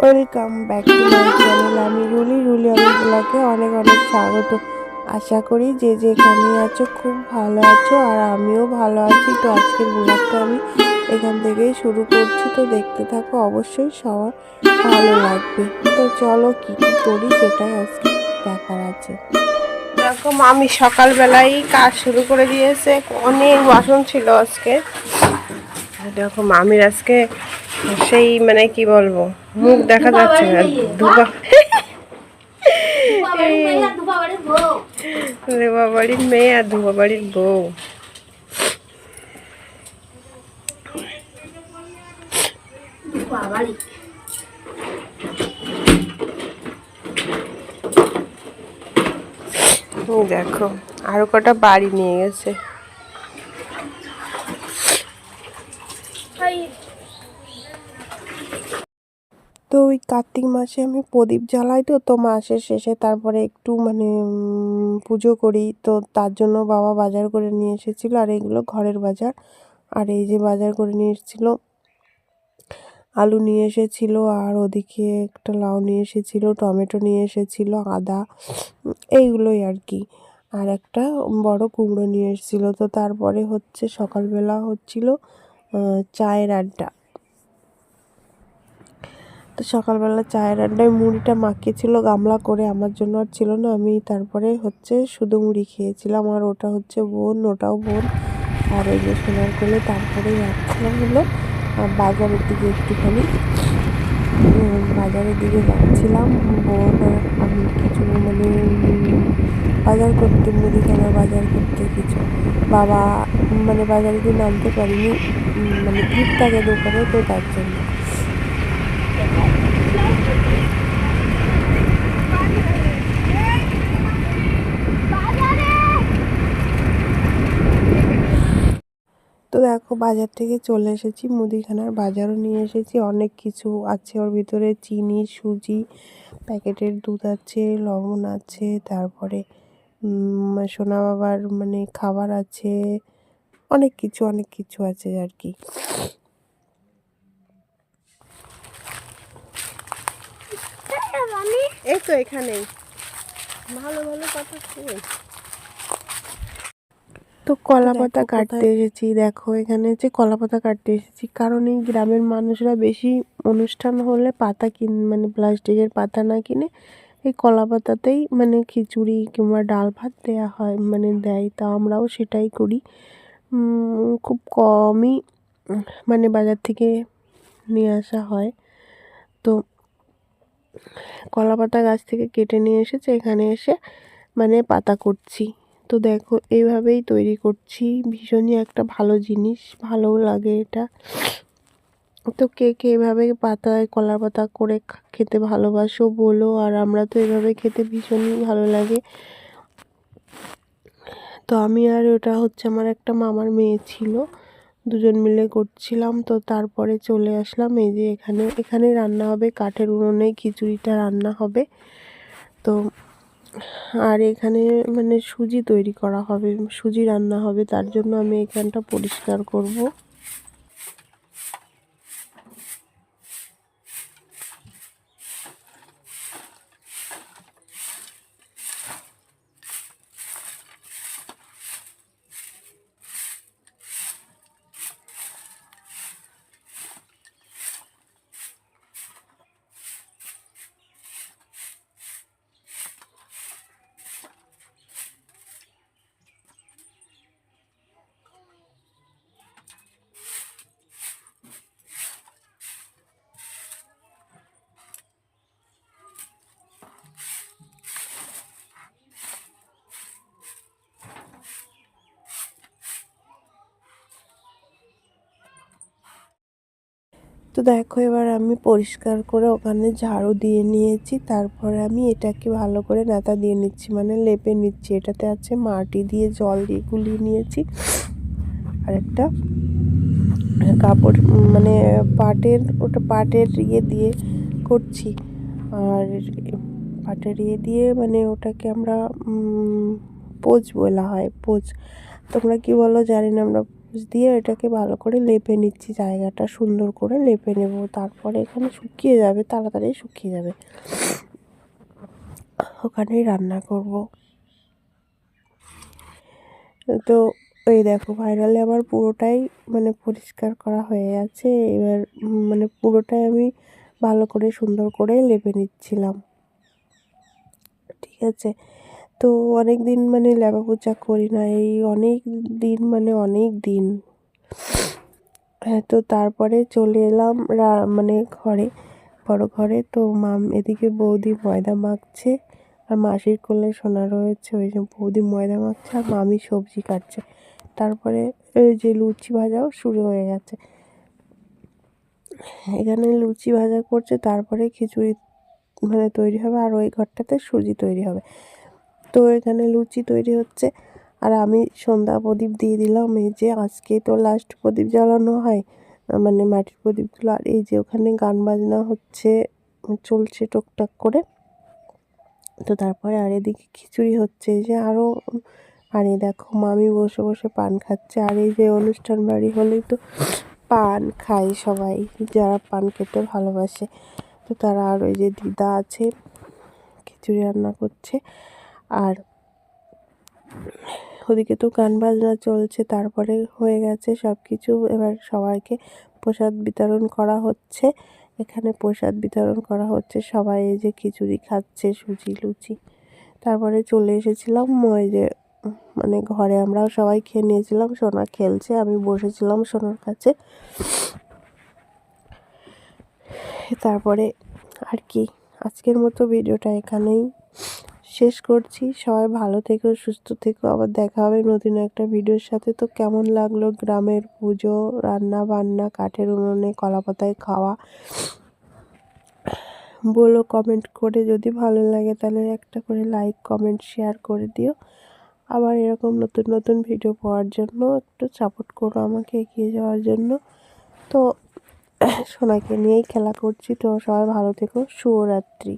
Welcome back to my channel আমি Rulli Ruli ব্লগে অনেক অনেক স্বাগত। আশা করি যে যেখানে আছো খুব ভালো আছো, আর আমিও ভালো আছি। তো আজকের ব্লগটা আমি এখান থেকেই শুরু করছি। তো দেখতে থাকো, অবশ্যই সবার ভালো লাগবে। তো চলো কী কী করি সেটাই আজকে দেখার আছে। এরকম আমি সকালবেলাই কাজ শুরু করে দিয়েছে। অনেক বাসন ছিল আজকে। দেখো মামির আজকে সেই মানে কি বলব মুখ দেখা যাচ্ছে না। বাড়ির মেয়ে আর বাড়ির বউ। দেখো আরও কটা বাড়ি নিয়ে গেছে। তো ওই কার্তিক মাসে আমি প্রদীপ জ্বালাই তো তো মাসের শেষে তারপরে একটু মানে পুজো করি। তো তার জন্য বাবা বাজার করে নিয়ে এসেছিল, আর এগুলো ঘরের বাজার। আর এই যে বাজার করে নিয়ে এসেছিল, আলু নিয়ে এসেছিল, আর ওদিকে একটা লাউ নিয়ে এসেছিল, টমেটো নিয়ে এসেছিল, আদা, এইগুলোই আর কি। আর একটা বড় কুমড়ো নিয়ে এসেছিল। তো তারপরে হচ্ছে সকালবেলা হচ্ছিল চায়ের আড্ডা। তো সকালবেলা চায়ের আড্ডায় মুড়িটা মাখিয়েছিল, গামলা করে আমার জন্য আর ছিল না। আমি তারপরে হচ্ছে শুধু মুড়ি খেয়েছিলাম আর ওটা হচ্ছে বোন, ওটাও বোন। আর ওই যে সোনার কোলে তারপরে যাচ্ছিলাম হলো বাজারের দিকে একটুখানি। বাজারের দিকে যাচ্ছিলাম, বোন, আমি কিছু মানে বাজার করতে মুদিখানা বাজার করতে কিছু। বাবা মানে বাজারে গিয়ে নামতে পারিনি মানে ভিড় থাকে দোকানে তো তার জন্য। তো দেখো, বাজার থেকে চলে এসেছি, মুদিখানার বাজারও নিয়ে এসেছি, অনেক কিছু আছে ওর ভিতরে, চিনি, সুজি, প্যাকেটের দুধ আছে, লবণ আছে, তারপরে সোনা বাবার মানে খাবার আছে অনেক কিছু অনেক কিছু আছে আর কি। এই তো এখানেই। ভালো ভালো কথা শুনে তো কলা পাতা কাটতে এসেছি দেখো এখানে হচ্ছে কলা পাতা কাটতে এসেছি। কারণ এই গ্রামের মানুষরা বেশি অনুষ্ঠান হলে পাতা কিন মানে প্লাস্টিকের পাতা না কিনে এই কলা পাতাতেই মানে খিচুড়ি কিংবা ডাল ভাত দেওয়া হয় মানে দেয়, তা আমরাও সেটাই করি। খুব কমই মানে বাজার থেকে নিয়ে আসা হয়। তো কলা পাতা গাছ থেকে কেটে নিয়ে এসেছে, এখানে এসে মানে পাতা করছি। তো দেখো, এইভাবেই তৈরি করছি। ভীষণই একটা ভালো জিনিস, ভালোও লাগে এটা। তো কে কে এভাবে পাতায় কলা পাতা করে খেতে ভালোবাসো বলো, আর আমরা তো এভাবে খেতে ভীষণই ভালো লাগে। তো আমি আর ওটা হচ্ছে আমার একটা মামার মেয়ে ছিল, দুজন মিলে করছিলাম। তো তারপরে চলে আসলাম, এই যে এখানে এখানে রান্না হবে, কাঠের উনুনেই খিচুড়িটা রান্না হবে। তো আর এখানে মানে সুজি তৈরি করা হবে, সুজি রান্না হবে, তার জন্য আমি এখানটা পরিষ্কার করব। তো দেখো, এবার আমি পরিষ্কার করে ওখানে ঝাড়ু দিয়ে নিয়েছি। তারপরে আমি এটাকে ভালো করে নেতা দিয়ে নিচ্ছি মানে লেপে নিচ্ছি। এটাতে আছে মাটি দিয়ে জল দিয়ে গুলিয়ে নিয়েছি। আর একটা কাপড় মানে পাটের, ওটা পাটের ইয়ে দিয়ে করছি। আর পাটের ইয়ে দিয়ে মানে ওটাকে আমরা পোজ বলা হয় পোজ তোমরা কি বলো? জানি না, আমরা কাগজ দিয়ে এটাকে ভালো করে লেপে নিচ্ছি, জায়গাটা সুন্দর করে লেপে নেব। তারপরে এখানে শুকিয়ে যাবে, তাড়াতাড়ি শুকিয়ে যাবে। ওখানেই রান্না করব। তো এই দেখো ফাইনালি আমার পুরোটাই মানে পরিষ্কার করা হয়ে গেছে। এবার মানে পুরোটাই আমি ভালো করে সুন্দর করে লেপে নিচ্ছিলাম। ঠিক আছে? তো অনেক দিন মানে লেপা পোচা করি না, এই অনেক দিন মানে অনেক দিন। হ্যাঁ তো তারপরে চলে এলাম মানে ঘরে, বড় ঘরে। তো মাম, এদিকে বৌদি ময়দা মাখছে, আর মাসির কোলে সোনা রয়েছে, ওই যে বৌদি ময়দা মাখছে, আর মামি সবজি কাটছে। তারপরে ওই যে লুচি ভাজাও শুরু হয়ে গেছে। এখানে লুচি ভাজা করছে, তারপরে খিচুড়ি মানে তৈরি হবে, আর ওই ঘরটাতে সুজি তৈরি হবে। তো এখানে লুচি তৈরি হচ্ছে। আর আমি সন্ধ্যা প্রদীপ দিয়ে দিলাম, এই যে আজকে তো লাস্ট প্রদীপ জ্বালানো হয় মানে মাটির প্রদীপগুলো। আর এই যে ওখানে গান বাজনা হচ্ছে, চলছে টুকটাক করে। তো তারপরে আর এদিকে খিচুড়ি হচ্ছে, এই যে আরও আর এই দেখো মামি বসে বসে পান খাচ্ছে। আর এই যে অনুষ্ঠান বাড়ি হলেই তো পান খায় সবাই, যারা পান খেতে ভালোবাসে। তো তারা আর ওই যে দিদা আছে, খিচুড়ি রান্না করছে। আর ওদিকে তো গান বাজনা চলছে, তারপরে হয়ে গেছে সব কিছু এবার সবাইকে প্রসাদ বিতরণ করা হচ্ছে। এখানে প্রসাদ বিতরণ করা হচ্ছে। সবাই এই যে খিচুড়ি খাচ্ছে, সুজি, লুচি। তারপরে চলে এসেছিলাম ওই যে মানে ঘরে আমরাও সবাই খেয়ে নিয়েছিলাম। সোনা খেলছে, আমি বসেছিলাম সোনার কাছে। তারপরে আর কি, আজকের মতো ভিডিওটা এখানেই। শেষ করছি। সবাই ভালো থেকো, সুস্থ থেকো। আবার দেখা হবে নতুন একটা ভিডিওর সাথে। তো কেমন লাগল গ্রামের পুজো, রান্না বান্না, কাঠের উনুনে কলা পাতায় খাওয়া? বলো কমেন্ট করে। যদি ভালো লাগে তাহলে একটা করে লাইক কমেন্ট শেয়ার করে দিও। আবার এরকম নতুন নতুন ভিডিও পাওয়ার জন্য একটু সাপোর্ট করো আমাকে এগিয়ে যাওয়ার জন্য। তো সোনাকে নিয়েই খেলা করছি। তো সবাই ভালো থেকো। শুভরাত্রি।